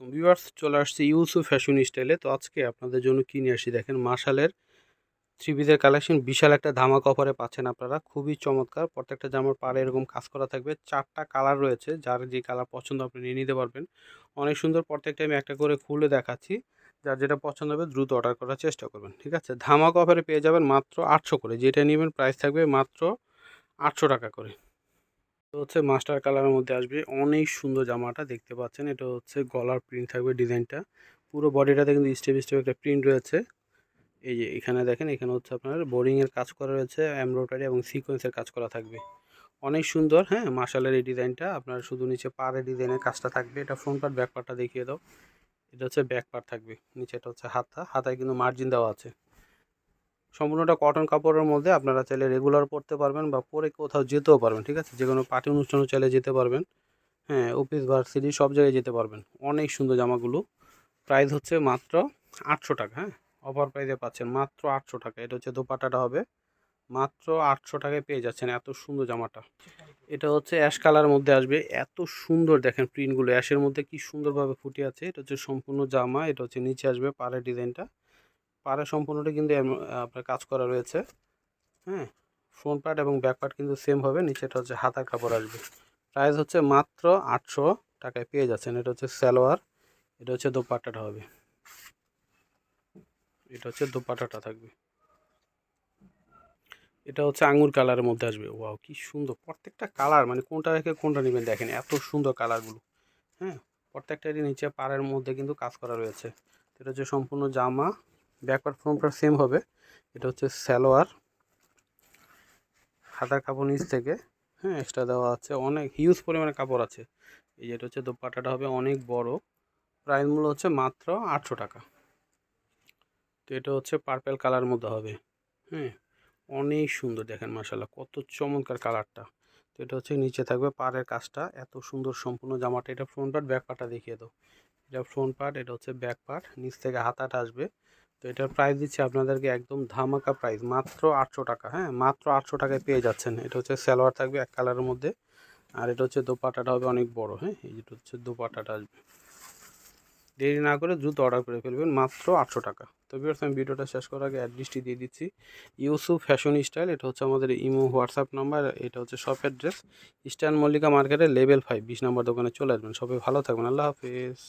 আলাইকুম ভিউয়ার্স, চলে আসছি ইউসুফ ফ্যাশন স্টাইলে। তো আজকে আপনাদের জন্য কি নিয়ে আসি দেখেন, মার্শালের থ্রি পিসের কালেকশন। বিশাল একটা ধামাক অফারে পাচ্ছেন আপনারা, খুবই চমৎকার। প্রত্যেকটা জামার পাড়ে এরকম কাজ করা থাকবে। চারটা কালার রয়েছে, যার যে কালার পছন্দ আপনি নিয়ে নিতে পারবেন। অনেক সুন্দর প্রত্যেকটা আমি একটা করে খুলে দেখাচ্ছি। যার যেটা পছন্দ হবে দ্রুত অর্ডার করার চেষ্টা করবেন, ঠিক আছে? ধামাক অফারে পেয়ে যাবেন মাত্র আটশো করে। যেটা নেবেন প্রাইস থাকবে মাত্র আটশো টাকা করে। হচ্ছে মাস্টার কালারের মধ্যে আসবে। অনেক সুন্দর জামাটা দেখতে পাচ্ছেন। এটা হচ্ছে গলার প্রিন্ট থাকবে ডিজাইনটা পুরো বডিটাতে কিন্তু স্টেপ স্টেপ একটা প্রিন্ট রয়েছে। এই যে এখানে দেখেন, এখানে হচ্ছে আপনার বোরিংয়ের কাজ করা রয়েছে এমব্রয়ডারি এবং সিকোয়েন্সের কাজ করা থাকবে। অনেক সুন্দর হ্যাঁ? মার্শালের এই ডিজাইনটা আপনার শুধু নিচে পাড়ে ডিজাইনের কাজটা থাকবে। এটা ফ্রন্ট পার্ট ব্যাক পার্টটা দেখিয়ে দাও। এটা হচ্ছে ব্যাক পার্ট থাকবে। নিচে এটা হচ্ছে হাতা। হাতায় কিন্তু মার্জিন দেওয়া আছে। সম্পূর্ণটা কটন কাপড়ের মধ্যে আপনারা চাইলে রেগুলার পরতে পারবেন বা পরে কোথাও যেতেও পারবেন, ঠিক আছে? যে কোনো পার্টি অনুষ্ঠানও চাইলে যেতে পারবেন। হ্যাঁ অফিস ভার্সিটি সব জায়গায় যেতে পারবেন। অনেক সুন্দর জামাগুলো। প্রাইস হচ্ছে মাত্র আটশো টাকা হ্যাঁ? অফার প্রাইসে পাচ্ছেন মাত্র আটশো টাকা। এটা হচ্ছে দোপাটাটা হবে। মাত্র আটশো টাকায় পেয়ে যাচ্ছেন এত সুন্দর জামাটা। এটা হচ্ছে অ্যাশ কালারের মধ্যে আসবে। এত সুন্দর দেখেন প্রিন্টগুলো অ্যাশের মধ্যে কি সুন্দরভাবে ফুটে আছে। এটা হচ্ছে সম্পূর্ণ জামা। এটা হচ্ছে নিচে আসবে পাড়ের ডিজাইনটা পাড়ে সম্পূর্ণটা কিন্তু আপনার কাজ করা রয়েছে। হ্যাঁ ফ্রন্ট পার্ট এবং ব্যাক পার্ট কিন্তু সেম হবে নিচেটা হচ্ছে হাতার কাপড় আসবে। প্রাইস হচ্ছে মাত্র আটশো টাকায় পেয়ে যাচ্ছেন, এটা হচ্ছে সালোয়ার, এটা হচ্ছে দোপাট্টাটা হবে। এটা হচ্ছে দোপাট্টাটা থাকবে। এটা হচ্ছে আঙুর কালারের মধ্যে আসবে। ওয়াও, কি সুন্দর। প্রত্যেকটা কালার মানে কোনটা রেখে কোনটা নেবেন দেখেন, এত সুন্দর কালারগুলো। হ্যাঁ প্রত্যেকটারই নিচে পাড়ের মধ্যে কিন্তু কাজ করা রয়েছে। এটা হচ্ছে সম্পূর্ণ জামা ব্যাকওয়ার্ড ফ্রন্টটা সেম হবে। এটা হচ্ছে সালোয়ার হাতার কাপড় নিচ থেকে হ্যাঁ এক্সট্রা দেওয়া আছে। অনেক হিউজ পরিমাণে কাপড় আছে। এই যেটা হচ্ছে দোপাট্টাটা হবে অনেক বড়। প্রাইস মূল্য হচ্ছে মাত্র আটশো টাকা। তো এটা হচ্ছে পার্পেল কালার মধ্যে হবে। হ্যাঁ অনেক সুন্দর দেখেন মাসাল্লাহ কত চমৎকার কালারটা তো এটা হচ্ছে নিচে থাকবে পাড়ের কাজটা। এত সুন্দর সম্পূর্ণ জামাটা, এটা ফ্রন্ট পার্ট ব্যাক পার্টটা দেখিয়ে দাও। এটা ফ্রন্ট পার্ট এটা হচ্ছে ব্যাক পার্ট নিচ থেকে হাতাটা আসবে। তো এটার প্রাইস দিচ্ছে আপনাদেরকে একদম ধামাকা প্রাইস মাত্র আটশো টাকা হ্যাঁ? মাত্র আটশো টাকায় পেয়ে যাচ্ছেন। এটা হচ্ছে সালোয়ার থাকবে এক কালারের মধ্যে, আর এটা হচ্ছে দোপাটাটা হবে অনেক বড় হ্যাঁ? এই যেটা হচ্ছে দোপাটাটা আসবে। দেরি না করে দ্রুত অর্ডার করে ফেলবেন, মাত্র আটশো টাকা। তো বিয়ার্স আমি ভিডিওটা শেষ করার আগে অ্যাড্রেসটি দিয়ে দিচ্ছি। ইউসুফ ফ্যাশন স্টাইল এটা হচ্ছে আমাদের ইমো হোয়াটসঅ্যাপ নাম্বার এটা হচ্ছে শপ অ্যাড্রেস ইস্টার্ন মল্লিকা মার্কেটের লেভেল ফাইভ বিশ নম্বর দোকানে চলে আসবেন। সবাই ভালো থাকবেন, আল্লাহ হাফিজ।